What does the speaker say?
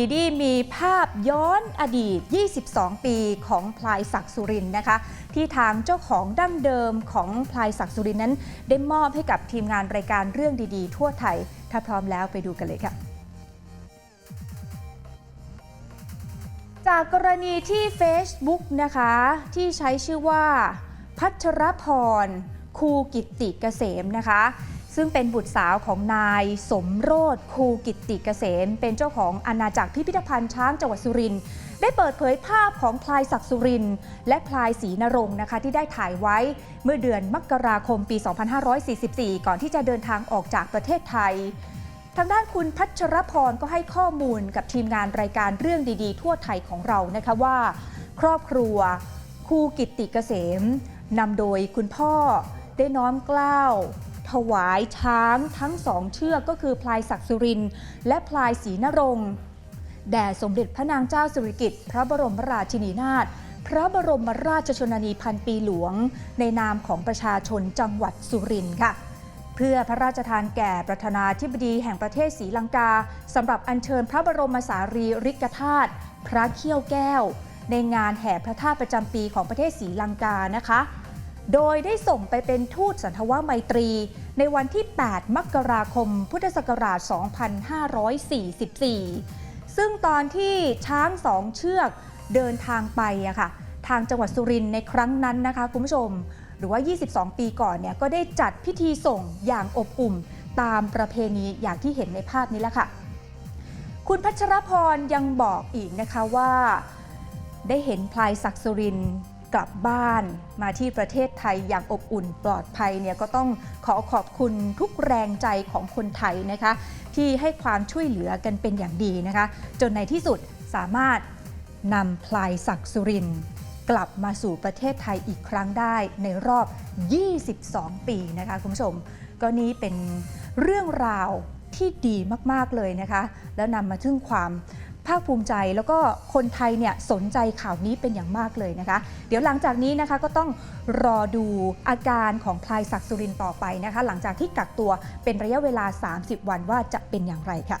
ดีดีมีภาพย้อนอดีต 22 ปีของพลายศักดิ์สุรินนะคะ ที่ทางเจ้าของดั้งเดิมของพลายศักดิ์สุรินนั้น ได้มอบให้กับทีมงานรายการเรื่องดีๆ ทั่วไทย ถ้าพร้อมแล้วไปดูกันเลยค่ะ จากกรณีที่ Facebook นะคะ ที่ใช้ชื่อว่า พัชรพร คูกิติเกษมนะคะ ซึ่งเป็นบุตรสาวของนายสมโรธคูกิตติเกษม เป็นเจ้าของอาณาจักรพิพิธภัณฑ์ช้างจังหวัดสุรินทร์ได้เปิดเผยภาพของพลายศักดิ์สุรินทร์และพลายศรีนรงค์นะคะ ที่ได้ถ่ายไว้เมื่อเดือนมกราคมปี 2544 ก่อนที่จะเดินทางออกจากประเทศไทย ทางด้านคุณพัชรพรก็ให้ข้อมูลกับทีมงานรายการเรื่องดีๆ ทั่วไทยของเรานะคะว่า ครอบครัวคูกิตติเกษมนำโดยคุณพ่อได้น้อมเกล้าว วายช้างทั้งสองเชือกก็คือพลายศักดิ์สุรินและพลายศรีนรงค์แด่สมเด็จพระนางเจ้าสิริกิติ์พระบรมราชินีนาถพระบรมราชชนนีพันปีหลวง ในนามของประชาชนจังหวัดสุรินทร์ค่ะ เพื่อพระราชทานแก่ประธานาธิบดีแห่งประเทศศรีลังกาสำหรับอัญเชิญพระบรมสารีริกธาตุพระเขี้ยวแก้ว ในงานแห่พระธาตุประจำปีของประเทศศรีลังกานะคะ โดยได้ส่งไปเป็นทูตสันทวไมตรี ในวันที่ 8 มกราคม พุทธศักราช 2544 ซึ่งตอนที่ช้างสองเชือกเดินทางไปอะค่ะ ทางจังหวัดสุรินทร์ในครั้งนั้นนะคะคุณผู้ชม หรือว่า 22 ปีก่อนเนี่ยก็ได้จัดพิธีส่งอย่างอบอุ่นตามประเพณีอย่างที่เห็นในภาพนี้แหละค่ะ คุณพัชรพรยังบอกอีกนะคะว่า ได้เห็นพลายศักดิ์สุรินทร์ กลับบ้านมาที่ประเทศไทยอย่างอบอุ่นปลอดภัยเนี่ยก็ต้องขอขอบคุณทุกแรงใจของคนไทยนะคะ ที่ให้ความช่วยเหลือกันเป็นอย่างดีนะคะ จนในที่สุดสามารถนำพลายศักดิ์สุรินกลับมาสู่ประเทศไทยอีกครั้งได้ในรอบ 22 ปีนะคะคุณผู้ชม ก็นี้เป็นเรื่องราวที่ดีมาก ๆ เลยนะคะ แล้วนำมาถึงความ ภาคภูมิใจ แล้วก็คนไทยเนี่ยสนใจข่าวนี้เป็นอย่างมากเลยนะคะ เดี๋ยวหลังจากนี้นะคะก็ต้องรอดูอาการของพลายศักดิ์สุรินต่อไปนะคะ หลังจากที่กักตัวเป็นระยะเวลา 30 วันว่าจะเป็นอย่างไรค่ะ